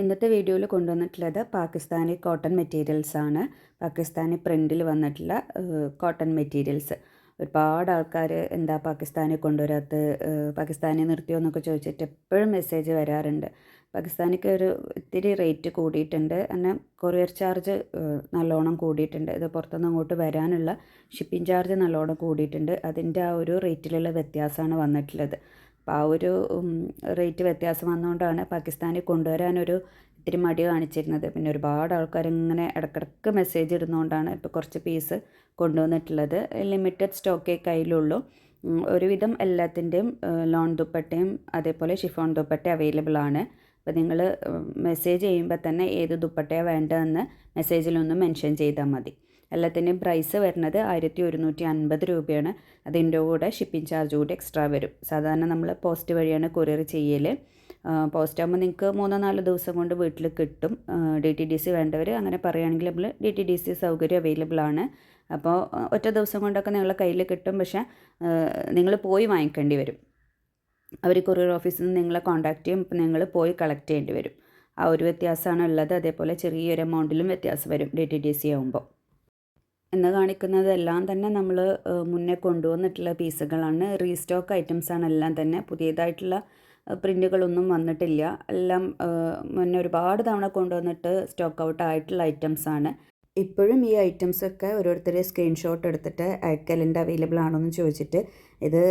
ഇന്നത്തെ വീഡിയോയിൽ കൊണ്ടുവന്നിട്ടുള്ളത് പാകിസ്ഥാനി കോട്ടൺ മെറ്റീരിയൽസ് ആണ്. പാകിസ്ഥാനി പ്രിന്റിൽ വന്നിട്ടുള്ള കോട്ടൺ മെറ്റീരിയൽസ് ഒരുപാട് ആൾക്കാർ എന്താ പാകിസ്ഥാനി കൊണ്ടുവരാത്ത പാകിസ്ഥാനി നിർത്തിയോ എന്നൊക്കെ ചോദിച്ചിട്ട് എപ്പോഴും മെസ്സേജ് വരാറുണ്ട്. പാകിസ്ഥാനിക്ക് ഒരു ഇത്തിരി റേറ്റ് കൂടിയിട്ടുണ്ട്. എന്നാൽ കൊറിയർ ചാർജ് നല്ലോണം കൂടിയിട്ടുണ്ട്. ഇത് പുറത്തുനിന്ന് അങ്ങോട്ട് വരാനുള്ള ഷിപ്പിംഗ് ചാർജ് നല്ലോണം കൂടിയിട്ടുണ്ട്. അതിന്റെ ആ ഒരു റേറ്റിലുള്ള വ്യത്യാസമാണ് വന്നിട്ടുള്ളത്. അപ്പോൾ ആ ഒരു റേറ്റ് വ്യത്യാസം വന്നുകൊണ്ടാണ് പാകിസ്ഥാനിൽ കൊണ്ടുവരാനൊരു ഇത്തിരി മടി കാണിച്ചിരുന്നത്. പിന്നെ ഒരുപാട് ആൾക്കാർ ഇങ്ങനെ ഇടക്കിടക്ക് മെസ്സേജ് ഇടുന്നതുകൊണ്ടാണ് ഇപ്പോൾ കുറച്ച് പീസ് കൊണ്ടുവന്നിട്ടുള്ളത്. ലിമിറ്റഡ് സ്റ്റോക്കേ കയ്യിലുള്ളൂ. ഒരുവിധം എല്ലാത്തിന്റെയും ലോൺ ദുപ്പട്ടയും അതേപോലെ ഷിഫോൺ ദുപ്പട്ട അവൈലബിൾ ആണ്. അപ്പോൾ നിങ്ങൾ മെസ്സേജ് ചെയ്യുമ്പോൾ തന്നെ ഏത് ദുപ്പട്ടയാണ് വേണ്ടതെന്ന് മെസ്സേജിലൊന്ന് മെൻഷൻ ചെയ്താൽ മതി. എല്ലാത്തിന്റെയും പ്രൈസ് വരുന്നത് ആയിരത്തി ഒരുന്നൂറ്റി അൻപത് രൂപയാണ്. അതിന്റെ കൂടെ ഷിപ്പിംഗ് ചാർജ് കൂടി എക്സ്ട്രാ വരും. സാധാരണ നമ്മൾ പോസ്റ്റ് വഴിയാണ് കൊറിയർ ചെയ്യൽ. പോസ്റ്റ് ആകുമ്പോൾ നിങ്ങൾക്ക് മൂന്നോ നാലോ ദിവസം കൊണ്ട് വീട്ടിൽ കിട്ടും. ഡി ടി ഡി സി വേണ്ടവർ അങ്ങനെ പറയുകയാണെങ്കിൽ നമ്മൾ ഡി ടി ഡി സി സൗകര്യം അവൈലബിൾ ആണ്. അപ്പോൾ ഒറ്റ ദിവസം കൊണ്ടൊക്കെ നിങ്ങളുടെ കയ്യിൽ കിട്ടും. പക്ഷേ നിങ്ങൾ പോയി വാങ്ങിക്കേണ്ടി വരും. അവർ കൊറിയർ ഓഫീസിൽ നിന്ന് നിങ്ങളെ കോൺടാക്റ്റ് ചെയ്യും. നിങ്ങൾ പോയി കളക്ട് ചെയ്യേണ്ടി വരും. ആ ഒരു വ്യത്യാസമാണ് ഉള്ളത്. അതേപോലെ ചെറിയൊരു എമൗണ്ടിലും വ്യത്യാസം വരും ഡി ടി ഡി സി ആകുമ്പോൾ എന്ന് കാണിക്കുന്നതെല്ലാം തന്നെ നമ്മൾ മുന്നേ കൊണ്ടുവന്നിട്ടുള്ള പീസുകളാണ്. റീസ്റ്റോക്ക് ഐറ്റംസ് ആണ് എല്ലാം തന്നെ. പുതിയതായിട്ടുള്ള പ്രിന്റുകളൊന്നും വന്നിട്ടില്ല. എല്ലാം മുന്നേ ഒരുപാട് തവണ കൊണ്ടുവന്നിട്ട് സ്റ്റോക്ക് ഔട്ട് ആയിട്ടുള്ള ഐറ്റംസ് ആണ് ഇപ്പോഴും ഈ ഐറ്റംസ് ഒക്കെ ഓരോരുത്തരെ സ്ക്രീൻഷോട്ട് എടുത്തിട്ട് അയക്കലിന്റെ അവൈലബിൾ ആണോ എന്ന് ചോദിച്ചിട്ട് ഇത്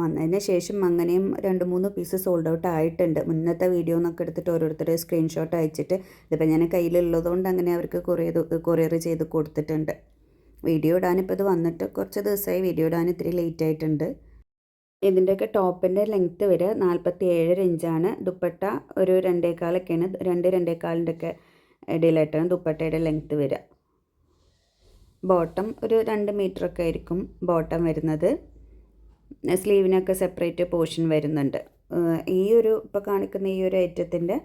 വന്നതിന് ശേഷം അങ്ങനെയും രണ്ട് മൂന്ന് പീസ് സോൾഡ് ഔട്ട് ആയിട്ടുണ്ട്. മുന്നത്തെ വീഡിയോ എന്നൊക്കെ എടുത്തിട്ട് ഓരോരുത്തരെ സ്ക്രീൻഷോട്ട് അയച്ചിട്ട് ഇതിപ്പോൾ ഞാൻ കയ്യിലുള്ളതുകൊണ്ട് അങ്ങനെ അവർക്ക് കൊറിയർ കൊറിയർ ചെയ്ത് കൊടുത്തിട്ടുണ്ട്. വീഡിയോ ഇടാനിപ്പോൾ ഇത് വന്നിട്ട് കുറച്ച് ദിവസമായി വീഡിയോ ഇടാൻ ഇത്തിരി ലേറ്റ് ആയിട്ടുണ്ട്. ഇതിന്റെയൊക്കെ ടോപ്പിന്റെ ലെങ്ത്ത് വരെ നാൽപ്പത്തി ഏഴര ഇഞ്ചാണ് ദുപ്പട്ട ഒരു രണ്ടേകാലൊക്കെയാണ്. രണ്ട് രണ്ടേകാലിന്റെ ഒക്കെ ഇടയിലായിട്ടാണ് ദുപ്പട്ടയുടെ ലെങ്ത്ത് വരിക. ബോട്ടം ഒരു രണ്ട് മീറ്ററൊക്കെ ആയിരിക്കും ബോട്ടം വരുന്നത്. സ്ലീവിനൊക്കെ സെപ്പറേറ്റ് പോർഷൻ വരുന്നുണ്ട്. ഈ ഒരു ഇപ്പോൾ കാണിക്കുന്ന ഈ ഒരു ഐറ്റത്തിന്റെ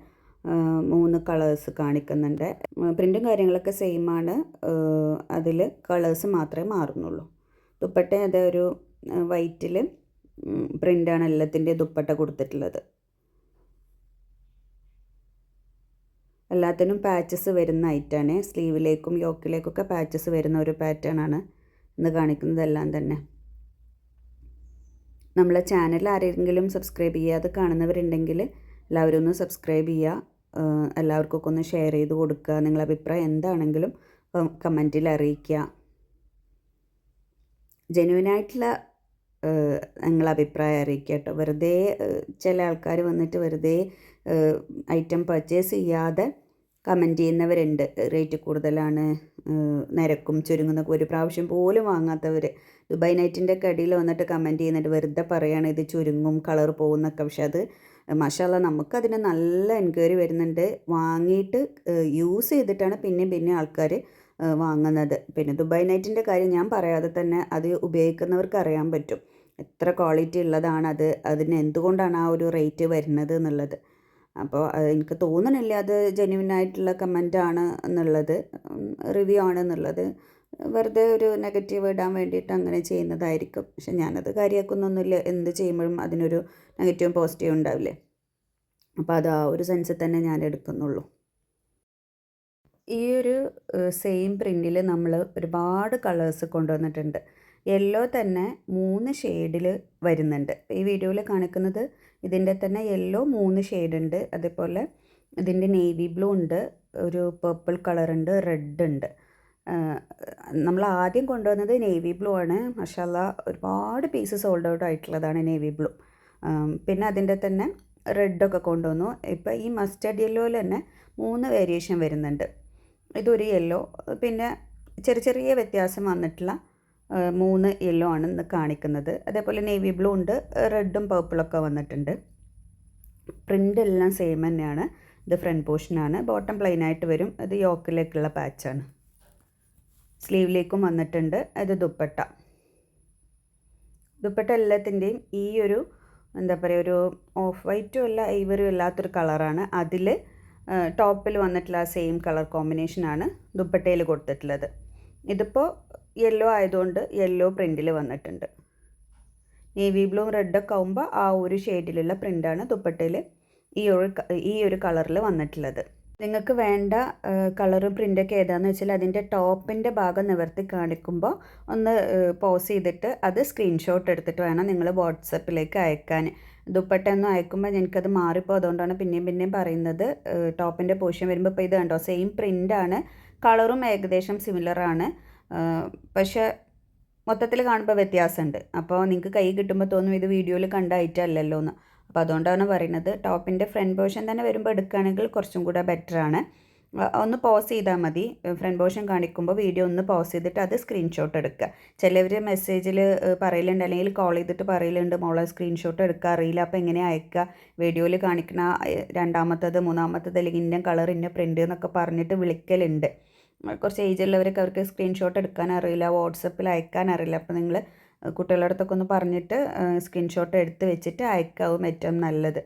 മൂന്ന് കളേഴ്സ് കാണിക്കുന്നുണ്ട്. പ്രിന്റും കാര്യങ്ങളൊക്കെ സെയിം ആണ് അതിൽ കളേഴ്സ് മാത്രമേ മാറുന്നുള്ളൂ. ദുപ്പട്ട അത് ഒരു വൈറ്റിൽ പ്രിന്റാണ് എല്ലാത്തിന്റെ ദുപ്പട്ട കൊടുത്തിട്ടുള്ളത്. എല്ലാത്തിനും പാച്ചസ് വരുന്ന ഐറ്റാണ്. സ്ലീവിലേക്കും യോക്കിലേക്കൊക്കെ പാച്ചസ് വരുന്ന ഒരു പാറ്റേൺ ആണ് ഇന്ന് കാണിക്കുന്നതെല്ലാം തന്നെ. നമ്മളെ ചാനൽ ആരെങ്കിലും സബ്സ്ക്രൈബ് ചെയ്യാതെ കാണുന്നവരുണ്ടെങ്കിൽ എല്ലാവരും ഒന്ന് സബ്സ്ക്രൈബ് ചെയ്യുക. എല്ലാവർക്കൊക്കെ ഒന്ന് ഷെയർ ചെയ്ത് കൊടുക്കുക. നിങ്ങളുടെ അഭിപ്രായം എന്താണെങ്കിലും കമന്റിൽ അറിയിക്കുക. ജെന്യൂനായിട്ടുള്ള നിങ്ങളെ അഭിപ്രായം അറിയിക്കുക കേട്ടോ. വെറുതെ ചില ആൾക്കാർ വന്നിട്ട് വെറുതെ ഐറ്റം പർച്ചേസ് ചെയ്യാതെ കമന്റ് ചെയ്യുന്നവരുണ്ട്. റേറ്റ് കൂടുതലാണ് നിരക്കും ചുരുങ്ങുന്ന ഒരു പ്രാവശ്യം പോലും വാങ്ങാത്തവർ ദുബായ് നൈറ്റിന്റെ കടിയിൽ വന്നിട്ട് കമന്റ് ചെയ്യുന്നുണ്ട് വെറുതെ പറയുകയാണ് ഇത് ചുരുങ്ങും കളർ പോകുന്നൊക്കെ പക്ഷെ അത് മഷാല നമുക്കതിന് നല്ല എൻക്വയറി വരുന്നുണ്ട്. വാങ്ങിയിട്ട് യൂസ് ചെയ്തിട്ടാണ് പിന്നെയും പിന്നെ ആൾക്കാർ വാങ്ങുന്നത്. പിന്നെ ദുബായ് നൈറ്റിന്റെ കാര്യം ഞാൻ പറയാതെ തന്നെ അത് ഉപയോഗിക്കുന്നവർക്ക് അറിയാൻ പറ്റും. എത്ര ക്വാളിറ്റി ഉള്ളതാണ് അത് അതിന് എന്തുകൊണ്ടാണ് ആ ഒരു റേറ്റ് വരുന്നത് എന്നുള്ളത്. അപ്പോൾ എനിക്ക് തോന്നണില്ല അത് ജെന്യൂൻ ആയിട്ടുള്ള കമന്റ് ആണ് എന്നുള്ളത് റിവ്യൂ ആണ് എന്നുള്ളത്. വെറുതെ ഒരു നെഗറ്റീവ് ഇടാൻ വേണ്ടിയിട്ട് അങ്ങനെ ചെയ്യുന്നതായിരിക്കും. പക്ഷെ ഞാനത് കാര്യമാക്കുന്നൊന്നുമില്ല എന്ത് ചെയ്യുമ്പോഴും അതിനൊരു നെഗറ്റീവും പോസിറ്റീവും ഉണ്ടാവില്ലേ? അപ്പോൾ അത് ആ ഒരു സെൻസിൽ തന്നെ ഞാൻ എടുക്കുന്നുള്ളൂ. ഈ ഒരു സെയിം പ്രിന്റിൽ നമ്മൾ ഒരുപാട് കളേഴ്സ് കൊണ്ടുവന്നിട്ടുണ്ട്. യെല്ലോ തന്നെ മൂന്ന് ഷെയ്ഡിൽ വരുന്നുണ്ട്. ഈ വീഡിയോയിൽ കാണിക്കുന്നത് ഇതിന്റെ തന്നെ യെല്ലോ മൂന്ന് ഷെയ്ഡ് ഉണ്ട്. അതേപോലെ ഇതിന്റെ നേവി ബ്ലൂ ഉണ്ട്. ഒരു പേർപ്പിൾ കളറുണ്ട് റെഡ് ഉണ്ട്. നമ്മൾ ആദ്യം കൊണ്ടുവന്നത് നേവി ബ്ലൂ ആണ്. മഷാല ഒരുപാട് പീസസ് സോൾഡ് ഔട്ട് ആയിട്ടുള്ളതാണ് നേവി ബ്ലൂ. പിന്നെ അതിന്റെ തന്നെ റെഡൊക്കെ കൊണ്ടുവന്നു. ഇപ്പോൾ ഈ മസ്റ്റർഡ് യെല്ലോയിൽ തന്നെ മൂന്ന് വേരിയേഷൻ വരുന്നുണ്ട്. ഇതൊരു യെല്ലോ പിന്നെ ചെറിയ ചെറിയ വ്യത്യാസം വന്നിട്ടുള്ള മൂന്ന് യെല്ലോ ആണ് ഇന്ന് കാണിക്കുന്നത്. അതേപോലെ നേവി ബ്ലൂ ഉണ്ട് റെഡും പേർപ്പിളൊക്കെ വന്നിട്ടുണ്ട്. പ്രിന്റ് എല്ലാം സെയിം തന്നെയാണ്. ഇത് ഫ്രണ്ട് പോർഷനാണ് ബോട്ടം പ്ലെയിൻ ആയിട്ട് വരും. ഇത് യോക്കിലേക്കുള്ള പാച്ചാണ് സ്ലീവിലേക്കും വന്നിട്ടുണ്ട്. അത് ദുപ്പട്ട. ദുപ്പട്ട എല്ലാത്തിന്റെയും ഈ ഒരു എന്താ പറയുക ഒരു ഓഫ് വൈറ്റും അല്ല ഐവറും അല്ലാത്തൊരു കളറാണ്. അതിൽ ടോപ്പിൽ വന്നിട്ടുള്ള സെയിം കളർ കോമ്പിനേഷനാണ് ദുപ്പട്ടയിൽ കൊടുത്തിട്ടുള്ളത്. ഇതിപ്പോൾ യെല്ലോ ആയതുകൊണ്ട് യെല്ലോ പ്രിന്റിൽ വന്നിട്ടുണ്ട്. നേവി ബ്ലൂ റെഡൊക്കെ ആകുമ്പോൾ ആ ഒരു ഷെയ്ഡിലുള്ള പ്രിന്റാണ് ദുപ്പട്ടയിൽ ഈ ഒരു ഈ ഒരു കളറിൽ വന്നിട്ടുള്ളത്. നിങ്ങൾക്ക് വേണ്ട കളറും പ്രിന്റൊക്കെ ഏതാണെന്ന് വെച്ചാൽ അതിന്റെ ടോപ്പിന്റെ ഭാഗം നിവർത്തി കാണിക്കുമ്പോൾ ഒന്ന് പോസ് ചെയ്തിട്ട് അത് സ്ക്രീൻഷോട്ട് എടുത്തിട്ട് വേണം നിങ്ങൾ വാട്സപ്പിലേക്ക് അയക്കാൻ. ദുപ്പട്ടൊന്നും അയക്കുമ്പോൾ എനിക്കത് മാറിപ്പോൾ അതുകൊണ്ടാണ് പിന്നെയും പിന്നെയും പറയുന്നത് ടോപ്പിന്റെ പോഷൻ വരുമ്പോൾ ഇപ്പോൾ ഇത് കണ്ടോ സെയിം പ്രിന്റാണ് കളറും ഏകദേശം സിമിലറാണ് പക്ഷേ മൊത്തത്തിൽ കാണുമ്പോൾ വ്യത്യാസമുണ്ട്. അപ്പോൾ നിങ്ങൾക്ക് കൈ കിട്ടുമ്പോൾ തോന്നും ഇത് വീഡിയോയിൽ കണ്ട ഐറ്റം എന്ന് അപ്പോൾ അതുകൊണ്ടാണ് പറയുന്നത്. ടോപ്പിന്റെ ഫ്രണ്ട് പോർഷൻ തന്നെ വരുമ്പോൾ എടുക്കുകയാണെങ്കിൽ കുറച്ചും കൂടെ ബെറ്ററാണ് ഒന്ന് പോസ് ചെയ്താൽ മതി. ഫ്രണ്ട് പോർഷൻ കാണിക്കുമ്പോൾ വീഡിയോ ഒന്ന് പോസ് ചെയ്തിട്ട് അത് സ്ക്രീൻഷോട്ട് എടുക്കുക. ചിലവർ മെസ്സേജിൽ പറയലുണ്ട്. അല്ലെങ്കിൽ കോൾ ചെയ്തിട്ട് പറയലുണ്ട്. മോളെ സ്ക്രീൻഷോട്ട് എടുക്കുക. അറിയില്ല. അപ്പോൾ എങ്ങനെ അയക്കുക? വീഡിയോയിൽ കാണിക്കുന്ന രണ്ടാമത്തത് മൂന്നാമത്തത് അല്ലെങ്കിൽ ഇന്ന കളർ ഇന്ന പ്രിന്റ് എന്നൊക്കെ പറഞ്ഞിട്ട് വിളിക്കലുണ്ട്. കുറച്ച് ഏജ് ഉള്ളവരൊക്കെ അവർക്ക് സ്ക്രീൻഷോട്ട് എടുക്കാൻ അറിയില്ല. വാട്സപ്പിൽ അയക്കാൻ അറിയില്ല. അപ്പോൾ നിങ്ങൾ കുട്ടികളുടെ അടുത്തൊക്കെ ഒന്ന് പറഞ്ഞിട്ട് സ്ക്രീൻഷോട്ട് എടുത്ത് വെച്ചിട്ട് അയക്കാവും ഏറ്റവും നല്ലത്.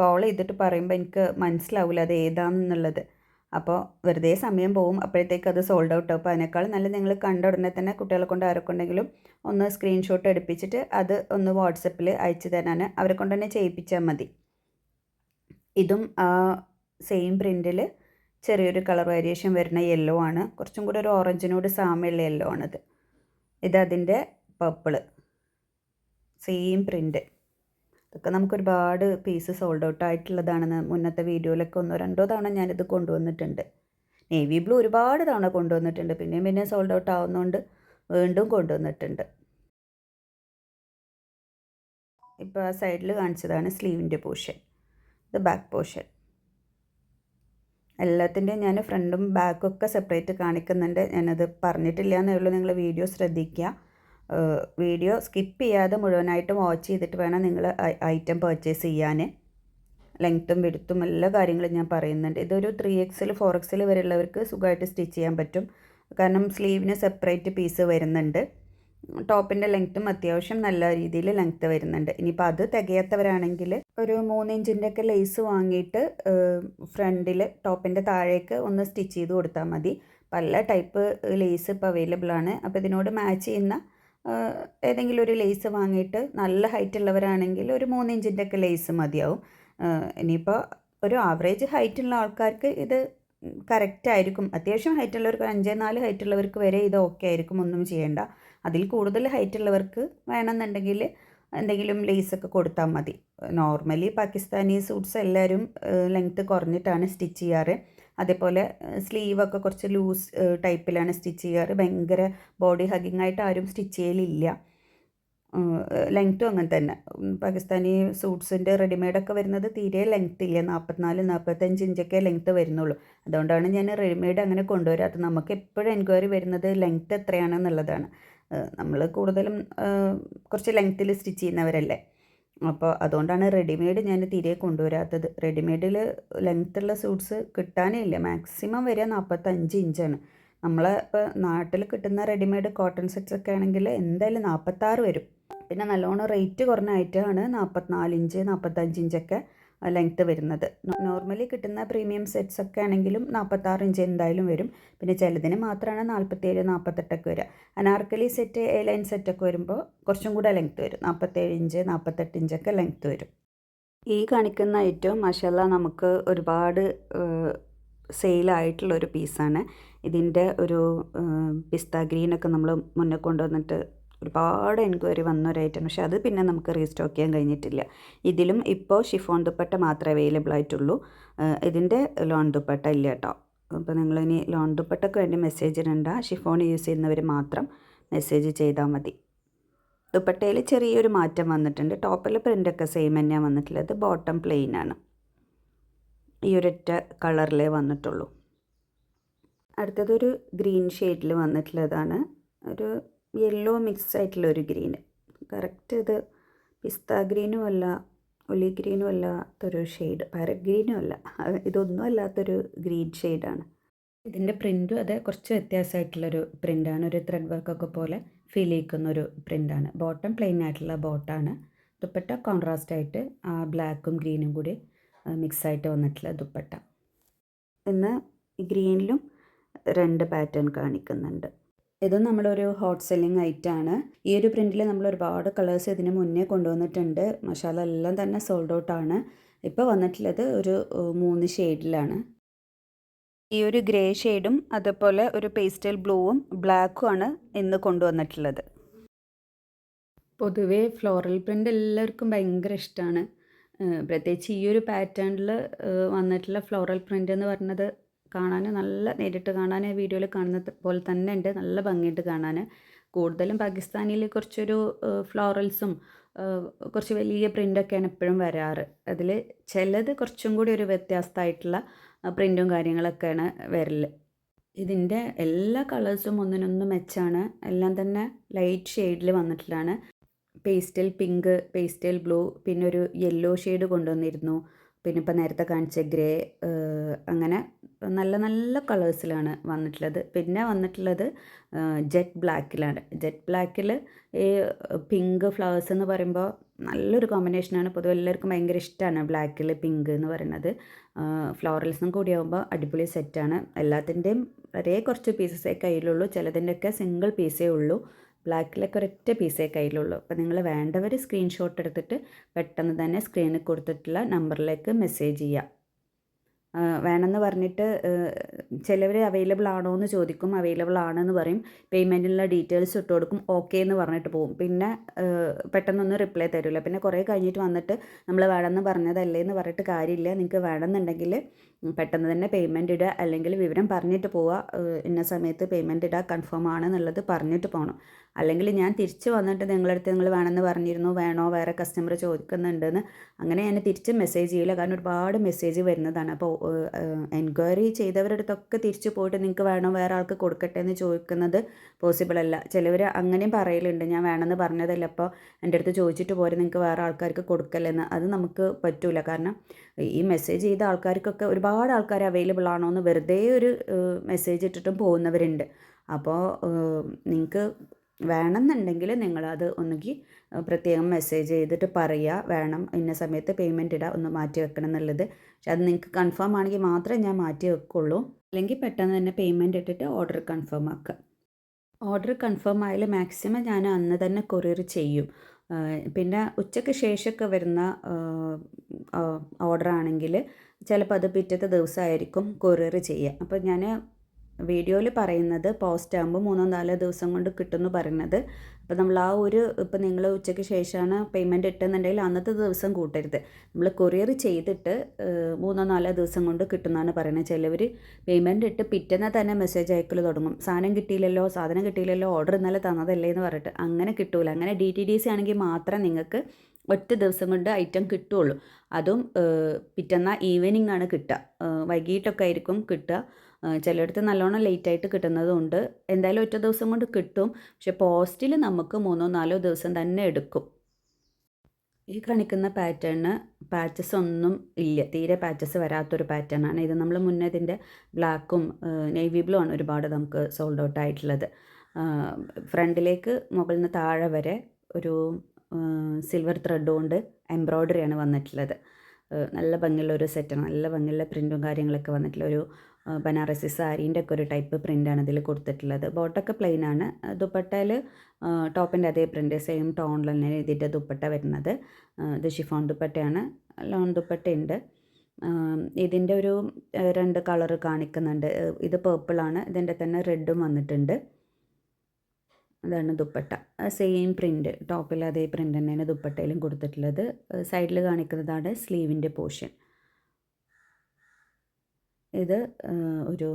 കോൾ ചെയ്തിട്ട് പറയുമ്പോൾ എനിക്ക് മനസ്സിലാവില്ല അത് ഏതാണെന്നുള്ളത്. അപ്പോൾ വെറുതെ സമയം പോവും. അപ്പോഴത്തേക്ക് അത് സോൾഡ് ഔട്ട് അപ്പോൾ അതിനേക്കാൾ നല്ല നിങ്ങൾ കണ്ട ഉടനെ തന്നെ കുട്ടികളെ കൊണ്ട് ആരൊക്കെ ഉണ്ടെങ്കിലും ഒന്ന് സ്ക്രീൻഷോട്ട് എടുപ്പിച്ചിട്ട് അത് ഒന്ന് വാട്സപ്പിൽ അയച്ചു തരാൻ അവരെ കൊണ്ട് തന്നെ ചെയ്യിപ്പിച്ചാൽ മതി. ഇതും ആ സെയിം പ്രിന്റിൽ ചെറിയൊരു കളർ വേരിയേഷൻ വരുന്ന യെല്ലോ ആണ്. കുറച്ചും കൂടെ ഒരു ഓറഞ്ചിനോട് സാമ്യമുള്ള യെല്ലോ ആണിത്. ഇത് അതിന്റെ പർപ്പിൾ സെയിം പ്രിന്റ് ഇതൊക്കെ നമുക്ക് ഒരുപാട് പീസ് സോൾഡ് ഔട്ട് ആയിട്ടുള്ളതാണെന്ന് മുന്നത്തെ വീഡിയോയിലൊക്കെ ഒന്നോ രണ്ടോ തവണ ഞാനിത് കൊണ്ടുവന്നിട്ടുണ്ട്. നേവി ബ്ലൂ ഒരുപാട് തവണ കൊണ്ടുവന്നിട്ടുണ്ട്. പിന്നെയും പിന്നെയും സോൾഡ് ഔട്ട് ആവുന്നതുകൊണ്ട് വീണ്ടും കൊണ്ടുവന്നിട്ടുണ്ട്. ഇപ്പോൾ ആ സൈഡിൽ കാണിച്ചതാണ് സ്ലീവിന്റെ പോർഷൻ ഇത് ബാക്ക് പോർഷൻ എല്ലാത്തിന്റെയും ഞാൻ ഫ്രണ്ടും ബാക്കും ഒക്കെ സെപ്പറേറ്റ് കാണിക്കുന്നുണ്ട്. ഞാനത് പറഞ്ഞിട്ടില്ല എന്നേ ഉള്ളൂ. നിങ്ങൾ വീഡിയോ ശ്രദ്ധിക്കുക വീഡിയോ സ്കിപ്പ് ചെയ്യാതെ മുഴുവനായിട്ടും വാച്ച് ചെയ്തിട്ട് വേണം നിങ്ങൾ ഐറ്റം പർച്ചേസ് ചെയ്യാൻ. ലെങ്ത്തും വിടുത്തും എല്ലാ കാര്യങ്ങളും ഞാൻ പറയുന്നുണ്ട്. ഇതൊരു ത്രീ എക്സിൽ ഫോർ എക്സിൽ വരെയുള്ളവർക്ക് സുഖമായിട്ട് സ്റ്റിച്ച് ചെയ്യാൻ പറ്റും. കാരണം സ്ലീവിന് സെപ്പറേറ്റ് പീസ് വരുന്നുണ്ട്. ടോപ്പിന്റെ ലെങ്ത്തും അത്യാവശ്യം നല്ല രീതിയിൽ ലെങ്ത്ത് വരുന്നുണ്ട്. ഇനിയിപ്പോൾ അത് തികയാത്തവരാണെങ്കിൽ ഒരു മൂന്നിഞ്ചിന്റെ ഒക്കെ ലേസ് വാങ്ങിയിട്ട് ഫ്രണ്ടിൽ ടോപ്പിന്റെ താഴേക്ക് ഒന്ന് സ്റ്റിച്ച് ചെയ്ത് കൊടുത്താൽ മതി. പല ടൈപ്പ് ലേസ് ഇപ്പോൾ അവൈലബിൾ ആണ്. അപ്പോൾ ഇതിനോട് മാച്ച് ചെയ്യുന്ന ഏതെങ്കിലും ഒരു ലേസ് വാങ്ങിയിട്ട് നല്ല ഹൈറ്റ് ഉള്ളവരാണെങ്കിൽ ഒരു മൂന്നിഞ്ചിന്റെ ഒക്കെ ലേസ് മതിയാവും. ഇനിയിപ്പോൾ ഒരു ആവറേജ് ഹൈറ്റ് ഉള്ള ആൾക്കാർക്ക് ഇത് കറക്റ്റ് ആയിരിക്കും. അത്യാവശ്യം ഹൈറ്റ് ഉള്ളവർക്ക് അഞ്ച് നാല് ഹൈറ്റ് ഉള്ളവർക്ക് വരെ ഇത് ഓക്കെ ആയിരിക്കും. ഒന്നും ചെയ്യേണ്ട. അതിൽ കൂടുതൽ ഹൈറ്റ് ഉള്ളവർക്ക് വേണമെന്നുണ്ടെങ്കിൽ എന്തെങ്കിലും ലേസൊക്കെ കൊടുത്താൽ മതി. നോർമലി പാകിസ്ഥാനി സൂട്ട്സ് എല്ലാവരും ലെങ്ത്ത് കുറഞ്ഞിട്ടാണ് സ്റ്റിച്ച് ചെയ്യാറ്. അതേപോലെ സ്ലീവൊക്കെ കുറച്ച് ലൂസ് ടൈപ്പിലാണ് സ്റ്റിച്ച് ചെയ്യാറ്. ഭയങ്കര ബോഡി ഹഗിങ് ആയിട്ട് ആരും സ്റ്റിച്ച് ചെയ്യലില്ല. ലെങ്ത്തും അങ്ങനെ തന്നെ. പാകിസ്ഥാനി സൂട്ട്സിന്റെ റെഡിമെയ്ഡൊക്കെ വരുന്നത് തീരെ ലെങ്ത്ത് ഇല്ല. നാൽപ്പത്തിനാല് നാൽപ്പത്തഞ്ച് ഇഞ്ചൊക്കെ ലെങ്ത്ത് വരുന്നുള്ളൂ. അതുകൊണ്ടാണ് ഞാൻ റെഡിമെയ്ഡ് അങ്ങനെ കൊണ്ടുവരാത്തത്. നമുക്ക് എപ്പോഴും എൻക്വയറി വരുന്നത് ലെങ്ത്ത് എത്രയാണെന്നുള്ളതാണ്. നമ്മൾ കൂടുതലും കുറച്ച് ലെങ്ത്തിൽ സ്റ്റിച്ച് ചെയ്യുന്നവരല്ലേ? അപ്പോൾ അതുകൊണ്ടാണ് റെഡിമെയ്ഡ് ഞാൻ തിരികെ കൊണ്ടുവരാത്തത്. റെഡിമെയ്ഡിൽ ലെങ്ത്തുള്ള സൂട്ട്സ് കിട്ടാനേ ഇല്ല. മാക്സിമം വരിക നാൽപ്പത്തഞ്ച് ഇഞ്ചാണ് നമ്മളെ ഇപ്പോൾ നാട്ടിൽ കിട്ടുന്ന റെഡിമെയ്ഡ് കോട്ടൺ സെറ്റ്സ് ഒക്കെ ആണെങ്കിൽ എന്തായാലും നാൽപ്പത്താറ് വരും. പിന്നെ നല്ലോണം റേറ്റ് കുറഞ്ഞ ഐറ്റമാണ് നാൽപ്പത്തിനാല് ഇഞ്ച് നാൽപ്പത്തഞ്ച് ഇഞ്ചൊക്കെ ലെങ്ത്ത് വരുന്നത്. നോർമലി കിട്ടുന്ന പ്രീമിയം സെറ്റ്സ് ഒക്കെ ആണെങ്കിലും നാൽപ്പത്താറ് ഇഞ്ച് എന്തായാലും വരും. പിന്നെ ചിലതിന് മാത്രമാണ് നാൽപ്പത്തേഴ് നാൽപ്പത്തെട്ടൊക്കെ വരിക അനാർക്കലി സെറ്റ് എ ലൈൻ സെറ്റൊക്കെ വരുമ്പോൾ കുറച്ചും കൂടെ ലെങ്ത്ത് വരും. നാൽപ്പത്തേഴ് ഇഞ്ച് നാൽപ്പത്തെട്ട് ഇഞ്ചൊക്കെ ലെങ്ത്ത് വരും. ഈ കാണിക്കുന്ന ഐറ്റം മഷല്ല നമുക്ക് ഒരുപാട് സെയിലായിട്ടുള്ളൊരു പീസാണ് ഇതിന്റെ ഒരു പിസ്ത ഗ്രീനൊക്കെ നമ്മൾ മുന്നേ കൊണ്ടുവന്നിട്ട് ഒരുപാട് എൻക്വയറി വന്ന ഒരു ഐറ്റം പക്ഷേ അത് പിന്നെ നമുക്ക് റീസ്റ്റോക്ക് ചെയ്യാൻ കഴിഞ്ഞിട്ടില്ല. ഇതിലും ഇപ്പോൾ ഷിഫോൺ ദുപ്പട്ട മാത്രമേ അവൈലബിൾ ആയിട്ടുള്ളൂ. ഇതിന്റെ ലോൺ ദുപ്പട്ട ഇല്ല കേട്ടോ. അപ്പോൾ നിങ്ങളിനി ലോൺ ദുപ്പട്ടയ്ക്ക് വേണ്ടി മെസ്സേജ് ഇടണ്ട. ഷിഫോൺ യൂസ് ചെയ്യുന്നവർ മാത്രം മെസ്സേജ് ചെയ്താൽ മതി. ദുപ്പട്ടയിൽ ചെറിയൊരു മാറ്റം വന്നിട്ടുണ്ട്. ടോപ്പിൽ പ്രിന്റൊക്കെ സെയിം തന്നെയാണ് വന്നിട്ടുള്ളത്. ബോട്ടം പ്ലെയിൻ ആണ്. ഈ ഒരൊറ്റ കളറിലേ വന്നിട്ടുള്ളൂ. അടുത്തതൊരു ഗ്രീൻ ഷെയ്ഡിൽ വന്നിട്ടുള്ളതാണ്. ഒരു യെല്ലോ മിക്സ് ആയിട്ടുള്ള ഒരു ഗ്രീന് കറക്റ്റ് ഇത് പിസ്ത ഗ്രീനും അല്ല ഒലി ഗ്രീനും അല്ലാത്തൊരു ഷെയ്ഡ് പാരറ്റ് ഗ്രീനും അല്ല. ഇതൊന്നും അല്ലാത്തൊരു ഗ്രീൻ ഷെയ്ഡാണ് ഇതിന്റെ പ്രിന്റും അത് കുറച്ച് വ്യത്യാസമായിട്ടുള്ളൊരു പ്രിന്റാണ് ഒരു ത്രെഡ് വർക്കൊക്കെ പോലെ ഫീൽ ചെയ്യിക്കുന്ന ഒരു പ്രിന്റാണ് ബോട്ടം പ്ലെയിൻ ആയിട്ടുള്ള ബോട്ടാണ് ദുപ്പട്ട കോൺട്രാസ്റ്റ് ആയിട്ട് ആ ബ്ലാക്കും ഗ്രീനും കൂടി മിക്സ് ആയിട്ട് വന്നിട്ടുള്ള ദുപ്പട്ട. ഇന്ന് ഗ്രീനിലും രണ്ട് പാറ്റേൺ കാണിക്കുന്നുണ്ട്. ഇതും ഒരു ഹോട്ട് സെല്ലിംഗ് ഐറ്റാണ് ഈ ഒരു പ്രിന്റിൽ നമ്മൾ ഒരുപാട് കളേഴ്സ് ഇതിന് മുന്നേ കൊണ്ടുവന്നിട്ടുണ്ട്. മസാല എല്ലാം തന്നെ സോൾഡ് ഔട്ട് ആണ്. ഇപ്പോൾ വന്നിട്ടുള്ളത് ഒരു മൂന്ന് ഷെയ്ഡിലാണ് ഈ ഒരു ഗ്രേ ഷെയ്ഡും അതുപോലെ ഒരു പേസ്റ്റൽ ബ്ലൂവും ബ്ലാക്കും ആണ് ഇന്ന് കൊണ്ടുവന്നിട്ടുള്ളത്. പൊതുവേ ഫ്ലോറൽ പ്രിന്റ് എല്ലാവർക്കും ഭയങ്കര ഇഷ്ടമാണ് പ്രത്യേകിച്ച് ഈ ഒരു പാറ്റേണിൽ വന്നിട്ടുള്ള ഫ്ലോറൽ പ്രിന്റ് എന്ന് പറഞ്ഞത് കാണാൻ നല്ല നേരിട്ട് കാണാൻ വീഡിയോയിൽ കാണുന്ന പോലെ തന്നെ ഉണ്ട്. നല്ല ഭംഗിയുണ്ട് കാണാൻ കൂടുതലും പാകിസ്ഥാനിൽ കുറച്ചൊരു ഫ്ലോറൽസും കുറച്ച് വലിയ പ്രിന്റൊക്കെയാണ് എപ്പോഴും വരാറ്. അതിൽ ചിലത് കുറച്ചും കൂടി ഒരു വ്യത്യസ്തമായിട്ടുള്ള പ്രിന്റും കാര്യങ്ങളൊക്കെയാണ് വരൽ ഇതിന്റെ എല്ലാ കളേഴ്സും ഒന്നിനൊന്ന് മെച്ചാണ് എല്ലാം തന്നെ ലൈറ്റ് ഷെയ്ഡിൽ വന്നിട്ടുള്ളതാണ് പേസ്റ്റൽ പിങ്ക് പേസ്റ്റൽ ബ്ലൂ പിന്നെ ഒരു യെല്ലോ ഷെയ്ഡ് കൊണ്ടുവന്നിരുന്നു. പിന്നെ ഇപ്പോൾ നേരത്തെ കാണിച്ച ഗ്രേ അങ്ങനെ നല്ല നല്ല കളേഴ്സിലാണ് വന്നിട്ടുള്ളത്. പിന്നെ വന്നിട്ടുള്ളത് ജെറ്റ് ബ്ലാക്കിലാണ്. ജെറ്റ് ബ്ലാക്കിൽ ഈ പിങ്ക് ഫ്ലവേഴ്സ് എന്ന് പറയുമ്പോൾ നല്ലൊരു കോമ്പിനേഷനാണ്. പൊതുവെ എല്ലാവർക്കും ഭയങ്കര ഇഷ്ടമാണ് ബ്ലാക്കിൽ പിങ്ക് എന്ന് പറയുന്നത്. ഫ്ലോറൽസും കൂടിയാകുമ്പോൾ അടിപൊളി സെറ്റാണ്. എല്ലാത്തിന്റെയും ഒരേ കുറച്ച് പീസസേ കയ്യിലുള്ളൂ. ചിലതിന്റെയൊക്കെ സിംഗിൾ പീസേ ഉള്ളൂ. ബ്ലാക്കിലൊക്കെ ഒരൊറ്റ പീസേ കയ്യിലുള്ളൂ. അപ്പോൾ നിങ്ങൾ വേണ്ടവർ സ്ക്രീൻഷോട്ട് എടുത്തിട്ട് പെട്ടെന്ന് തന്നെ സ്ക്രീനിൽ കൊടുത്തിട്ടുള്ള നമ്പറിലേക്ക് മെസ്സേജ് ചെയ്യാം. വേണമെന്ന് പറഞ്ഞിട്ട് ചിലവർ അവൈലബിൾ ആണോ എന്ന് ചോദിക്കും അവൈലബിൾ ആണെന്ന് പറയും. പേയ്മെന്റിനുള്ള ഡീറ്റെയിൽസ് ഇട്ട് കൊടുക്കും ഓക്കെ എന്ന് പറഞ്ഞിട്ട് പോകും പിന്നെ പെട്ടെന്നൊന്നും റിപ്ലൈ തരില്ല പിന്നെ കുറേ കഴിഞ്ഞിട്ട് വന്നിട്ട് നമ്മൾ വേണമെന്ന് പറഞ്ഞതല്ലേ എന്ന് പറഞ്ഞിട്ട് കാര്യമില്ല. നിങ്ങൾക്ക് വേണമെന്നുണ്ടെങ്കിൽ പെട്ടെന്ന് തന്നെ പേയ്മെന്റ് ഇടുക. അല്ലെങ്കിൽ വിവരം പറഞ്ഞിട്ട് പോവുക. ഇന്ന സമയത്ത് പേയ്മെന്റ് ഇടുക കൺഫേം ആണെന്നുള്ളത് പറഞ്ഞിട്ട് പോകണം അല്ലെങ്കിൽ ഞാൻ തിരിച്ച് വന്നിട്ട് നിങ്ങളടുത്ത് നിങ്ങൾ വേണമെന്ന് പറഞ്ഞിരുന്നു വേണോ വേറെ കസ്റ്റമർ ചോദിക്കുന്നുണ്ടെന്ന്. അങ്ങനെ ഞാൻ തിരിച്ച് മെസ്സേജ് ചെയ്യില്ല. കാരണം ഒരുപാട് മെസ്സേജ് വരുന്നതാണ്. അപ്പോൾ എൻക്വയറി ചെയ്തവരുടെ അടുത്തൊക്കെ തിരിച്ച് പോയിട്ട് നിങ്ങൾക്ക് വേണോ വേറെ ആൾക്ക് കൊടുക്കട്ടെ എന്ന് ചോദിക്കുന്നത് പോസിബിൾ അല്ല. ചിലവർ അങ്ങനെയും പറയലുണ്ട്. ഞാൻ വേണമെന്ന് പറഞ്ഞതല്ല. അപ്പോൾ എന്റെ അടുത്ത് ചോദിച്ചിട്ട് പോരെ നിങ്ങൾക്ക് വേറെ ആൾക്കാർക്ക് കൊടുക്കല്ലെന്ന്. അത് നമുക്ക് പറ്റൂല. കാരണം ഈ മെസ്സേജ് ചെയ്ത ആൾക്കാർക്കൊക്കെ ഒരുപാട് ആൾക്കാർ അവൈലബിൾ ആണോ എന്ന് വെറുതെ ഒരു മെസ്സേജ് ഇട്ടിട്ടും പോകുന്നവരുണ്ട്. അപ്പോൾ നിങ്ങൾക്ക് വേണമെന്നുണ്ടെങ്കിൽ നിങ്ങളത് ഒന്നുകിൽ പ്രത്യേകം മെസ്സേജ് ചെയ്തിട്ട് പറയുക വേണം ഇന്ന സമയത്ത് പേയ്മെന്റ് ഇടുക ഒന്ന് മാറ്റി വെക്കണം എന്നുള്ളത്. പക്ഷെ അത് നിങ്ങൾക്ക് കൺഫേം ആണെങ്കിൽ മാത്രമേ ഞാൻ മാറ്റി വെക്കുള്ളൂ. അല്ലെങ്കിൽ പെട്ടെന്ന് തന്നെ പേയ്മെന്റ് ഇട്ടിട്ട് ഓർഡർ കൺഫേം ആക്കുക ഓർഡർ കൺഫേം ആയാൽ മാക്സിമം ഞാൻ അന്ന് തന്നെ കൊറിയർ ചെയ്യും. പിന്നെ ഉച്ചയ്ക്ക് ശേഷമൊക്കെ വരുന്ന ഓർഡർ ആണെങ്കിൽ ചിലപ്പോൾ അത് പിറ്റത്തെ ദിവസമായിരിക്കും കൊറിയർ ചെയ്യുക അപ്പോൾ ഞാൻ വീഡിയോയിൽ പറയുന്നത് പോസ്റ്റ് ആകുമ്പോൾ മൂന്നോ നാലോ ദിവസം കൊണ്ട് കിട്ടുമെന്ന് പറയുന്നത്. അപ്പോൾ നമ്മൾ ആ ഒരു ഇപ്പോൾ നിങ്ങൾ ഉച്ചയ്ക്ക് ശേഷമാണ് പേയ്മെന്റ് ഇട്ടെന്നുണ്ടെങ്കിൽ അന്നത്തെ ദിവസം കൂട്ടരുത്. നമ്മൾ കൊറിയർ ചെയ്തിട്ട് മൂന്നോ നാലോ ദിവസം കൊണ്ട് കിട്ടുന്നതാണ് പറയുന്നത്. ചിലവർ പേയ്മെന്റ് ഇട്ട് പിറ്റേന്ന് തന്നെ മെസ്സേജ് അയക്കൽ തുടങ്ങും. സാധനം കിട്ടിയില്ലല്ലോ സാധനം കിട്ടിയില്ലല്ലോ ഓർഡർ ഇന്നലെ തന്നതല്ലേ എന്ന് പറഞ്ഞിട്ട് അങ്ങനെ കിട്ടൂല. അങ്ങനെ ഡി ടി ഡി സി ആണെങ്കിൽ മാത്രം നിങ്ങൾക്ക് ഒറ്റ ദിവസം കൊണ്ട് ഐറ്റം കിട്ടുള്ളൂ. അതും പിറ്റന്ന ഈവനിങ് ആണ് കിട്ടുക. വൈകിട്ടൊക്കെ ആയിരിക്കും കിട്ടുക. ചിലയിടത്ത് നല്ലോണം ലേറ്റായിട്ട് കിട്ടുന്നതുണ്ട്. എന്തായാലും ഒറ്റ ദിവസം കൊണ്ട് കിട്ടും. പക്ഷെ പോസ്റ്റിൽ നമുക്ക് മൂന്നോ നാലോ ദിവസം തന്നെ എടുക്കും. ഈ കാണിക്കുന്ന പാറ്റേണിന് പാച്ചസ് ഒന്നും ഇല്ല. തീരെ പാച്ചസ് വരാത്തൊരു പാറ്റേൺ ആണ്. ഇത് നമ്മൾ മുന്നേ ഇതിന്റെ ബ്ലാക്കും നേവി ബ്ലൂ ആണ് ഒരുപാട് നമുക്ക് സോൾഡ് ഔട്ട് ആയിട്ടുള്ളത്. ഫ്രണ്ടിലേക്ക് മുകളിൽ നിന്ന് താഴെ വരെ ഒരു സിൽവർ ത്രെഡ് കൊണ്ട് എംബ്രോയ്ഡറിയാണ് വന്നിട്ടുള്ളത്. നല്ല ഭംഗിയുള്ള ഒരു സെറ്റാണ് നല്ല ഭംഗിയുള്ള പ്രിന്റും കാര്യങ്ങളൊക്കെ വന്നിട്ടുള്ള ഒരു ബനാറസി സാരീന്റെ ഒക്കെ ഒരു ടൈപ്പ് പ്രിന്റാണ് ഇതിൽ കൊടുത്തിട്ടുള്ളത്. ബോട്ടൊക്കെ പ്ലെയിൻ ആണ്. ദുപ്പട്ടയിൽ ടോപ്പിന്റെ അതേ പ്രിന്റ് സെയിം ടോണിൽ തന്നെ ഇതിന്റെ ദുപ്പട്ട വരുന്നത്. ഇത് ഷിഫോൺ ദുപ്പട്ടയാണ്. ലോൺ ദുപ്പട്ടയുണ്ട് ഇതിന്റെ ഒരു രണ്ട് കളർ കാണിക്കുന്നുണ്ട്. ഇത് പേർപ്പിളാണ് ഇതിന്റെ തന്നെ റെഡും വന്നിട്ടുണ്ട്. അതാണ് ദുപ്പട്ട. സെയിം പ്രിന്റ് ടോപ്പിൽ അതേ പ്രിന്റ് തന്നെയാണ് ദുപ്പട്ടയിലും കൊടുത്തിട്ടുള്ളത്. സൈഡിൽ കാണിക്കുന്നതാണ് സ്ലീവിന്റെ പോർഷൻ ഇത് ഒരു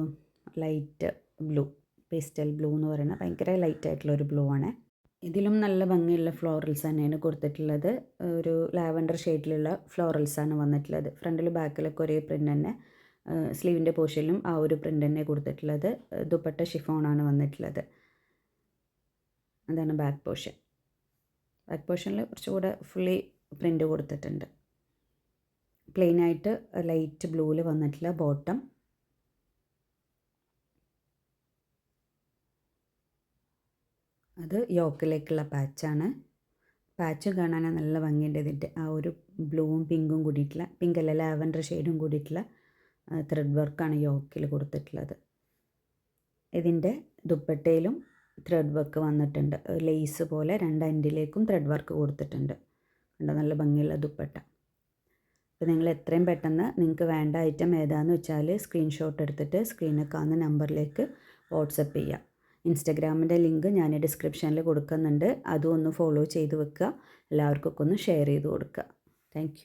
ലൈറ്റ് ബ്ലൂ പേസ്റ്റൽ ബ്ലൂ എന്ന് പറയുന്ന ഭയങ്കര ലൈറ്റ് ആയിട്ടുള്ള ഒരു ബ്ലൂ ആണ്. ഇതിലും നല്ല ഭംഗിയുള്ള ഫ്ലോറൽസ് തന്നെയാണ് കൊടുത്തിട്ടുള്ളത്. ഒരു ലാവൻഡർ ഷെയ്ഡിലുള്ള ഫ്ലോറൽസ് ആണ് വന്നിട്ടുള്ളത്. ഫ്രണ്ടിൽ ബാക്കിലൊക്കെ ഒരേ പ്രിന്റ് തന്നെ. സ്ലീവിന്റെ പോർഷനിലും ആ ഒരു പ്രിന്റ് തന്നെ കൊടുത്തിട്ടുള്ളത്. ദുപ്പട്ട ഷിഫോണാണ് വന്നിട്ടുള്ളത്. അതാണ് ബാക്ക് പോർഷൻ ബാക്ക് പോർഷനിൽ കുറച്ചുകൂടെ ഫുള്ളി പ്രിന്റ് കൊടുത്തിട്ടുണ്ട്. പ്ലെയിൻ ആയിട്ട് ലൈറ്റ് ബ്ലൂവിൽ വന്നിട്ടുള്ള ബോട്ടം. അത് യോക്കിലേക്കുള്ള പാച്ചാണ്. പാച്ച് കാണാൻ നല്ല ഭംഗിയുണ്ട് ഇതിന്റെ. ആ ഒരു ബ്ലൂവും പിങ്കും കൂടിയിട്ടുള്ള പിങ്ക് അല്ല ലാവൻഡർ ഷെയ്ഡും കൂടിയിട്ടുള്ള ത്രെഡ് വർക്കാണ് യോക്കിൽ കൊടുത്തിട്ടുള്ളത്. ഇതിന്റെ ദുപ്പട്ടയിലും ത്രെഡ് വർക്ക് വന്നിട്ടുണ്ട്. ലെയ്സ് പോലെ രണ്ട് എൻഡിലേക്കും ത്രെഡ് വർക്ക് കൊടുത്തിട്ടുണ്ട്. കണ്ടോ നല്ല ഭംഗിയുള്ള ദുപ്പട്ട. അപ്പോൾ നിങ്ങൾ എത്രയും പെട്ടെന്ന് നിങ്ങൾക്ക് വേണ്ട ഐറ്റം ഏതാണെന്ന് വെച്ചാൽ സ്ക്രീൻഷോട്ട് എടുത്തിട്ട് സ്ക്രീനിൽ കാണുന്ന നമ്പറിലേക്ക് വാട്സപ്പ് ചെയ്യാം ഇൻസ്റ്റഗ്രാമിന്റെ ലിങ്ക് ഞാൻ ഡിസ്ക്രിപ്ഷനിൽ കൊടുക്കുന്നുണ്ട്. അതും ഒന്ന് ഫോളോ ചെയ്ത് വെക്കുക. എല്ലാവർക്കൊക്കെ ഒന്ന് ഷെയർ ചെയ്ത് കൊടുക്കുക. താങ്ക്